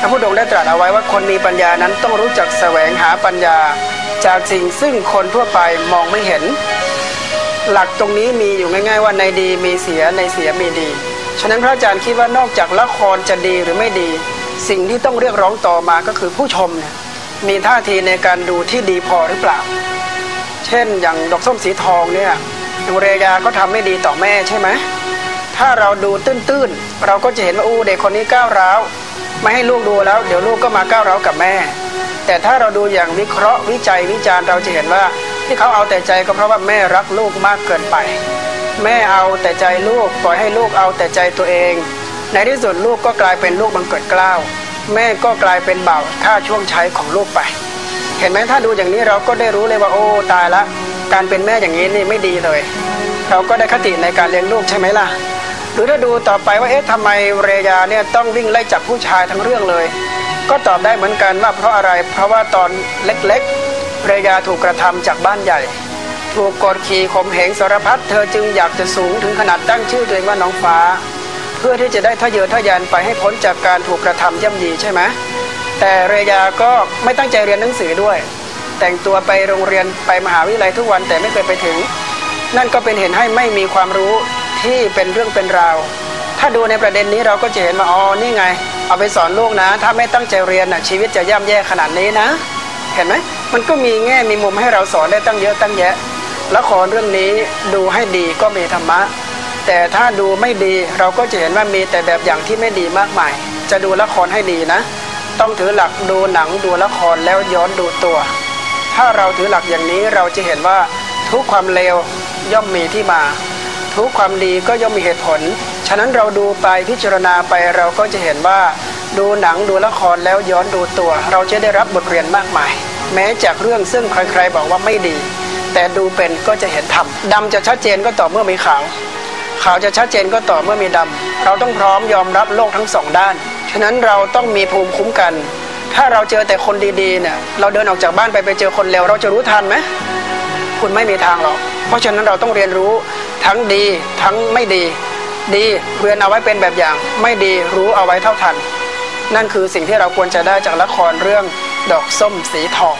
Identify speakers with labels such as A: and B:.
A: พระพุทธองค์ได้ตรัสเอาไว้ว่าคนมีปัญญานั้นต้องรู้จักแสวงหาปัญญา จากสิ่งซึ่งคนทั่วไปมองไม่เห็น หลักตรงนี้มีอยู่ง่ายๆว่าในดีมีเสียในเสียมีดี ฉะนั้นพระอาจารย์คิดว่านอกจากละครจะดีหรือไม่ดี สิ่งที่ต้องเรียกร้องต่อมาก็คือผู้ชมเนี่ยมีท่าทีในการดูที่ดีพอหรือเปล่า เช่นอย่างดอกส้มสีทองเนี่ยเรยาก็ทำไม่ดีต่อแม่ใช่ไหมถ้าเราดูตื้นๆ เราก็จะเห็นว่าอู้เด็กคนนี้ก้าวร้าว ไม่ให้ลูกดูแล้ว เดี๋ยวลูกก็มาก้าวร้าวกับแม่ แต่ถ้าเราดูอย่างวิเคราะห์วิจัยวิจารณ์เราจะเห็นว่า ที่เขาเอาแต่ใจก็เพราะว่าแม่รักลูกมากเกินไป แม่เอาแต่ใจลูกปล่อยให้ลูกเอาแต่ใจตัวเอง ในที่สุดลูกก็กลายเป็นลูกบังเกิดกล้าวแม่ก็กลายเป็นเบาท่าช่วงใช้ของลูกไป เห็นไหมถ้าดูอย่างนี้เราก็ได้รู้เลยว่าโอ้ตายละ การเป็นแม่อย่างนี้นี่ไม่ดีเลย เราก็ได้คติในการเลี้ยงลูกใช่ไหมล่ะ รือถ้าดูต่อไปว่าเอ๊ะทำไมเรยาเนี่ยต้องวิ่งไล่จับผู้ชายทั้งเรื่องเลย ก็ตอบได้เหมือนกันว่าเพราะอะไร เพราะว่าตอนเล็กๆ เรยาถูกกระทำจากบ้านใหญ่ ถูกกดขี่ข่มเหงสารพัดเธอจึงอยากจะสูงถึงขนาดตั้งชื่อตัวเองว่าน้องฟ้า เพื่อที่จะได้ทะเยอทะยานไปให้พ้นจากการถูกกระทำย่ำยีใช่ไหมแต่เรยาก็ไม่ตั้งใจเรียนหนังสือด้วย แต่งตัวไปโรงเรียนไปมหาวิทยาลัยทุกวันแต่ไม่เคยไปถึง นั่นก็เป็นเห็นให้ไม่มีความรู้ ที่เป็นเรื่องเป็นราว ถ้าดูในประเด็นนี้เราก็จะเห็นว่าอ๋อนี่ไง เอาไปสอนลูกนะ ถ้าไม่ตั้งใจเรียนน่ะชีวิตจะย่ำแย่ขนาดนี้นะ เห็นไหมมันก็มีแง่มีมุมให้เราสอนได้ตั้งเยอะตั้งแยะละครเรื่องนี้ดูให้ดีก็มีธรรมะ แต่ถ้าดูไม่ดีเราก็จะเห็นว่ามีแต่แบบอย่างที่ไม่ดีมากมาย จะดูละครให้ดีนะ ต้องถือหลักดูหนังดูละครแล้วย้อนดูตัว ถ้าเราถือหลักอย่างนี้เราจะเห็นว่าทุกความเลวย่อมมีที่มา ทุกความดีก็ย่อมมีเหตุผล ฉะนั้นเราดูไปพิจารณาไปเราก็จะเห็นว่า ดูหนังดูละครแล้วย้อนดูตัว เราจะได้รับบทเรียนมากมาย แม้จากเรื่องซึ่งใครๆบอกว่าไม่ดี แต่ดูเป็นก็จะเห็นธรรมดำจะชัดเจนก็ต่อเมื่อมีขาวขาวจะชัดเจนก็ต่อเมื่อมีดำ เราต้องพร้อมยอมรับโลกทั้งสองด้าน ฉะนั้นเราต้องมีภูมิคุ้มกัน ถ้าเราเจอแต่คนดีๆเนี่ยเราเดินออกจากบ้านไปไปเจอคนเลวเราจะรู้ทันไหมคุณไม่มีทางหรอก เพราะฉะนั้นเราต้องเรียนรู้ ทั้งดีทั้งไม่ดี ดีเรียนเอาไว้เป็นแบบอย่าง ไม่ดีรู้เอาไว้เท่าทัน นั่นคือสิ่งที่เราควรจะได้จากละครเรื่องดอกส้มสีทอง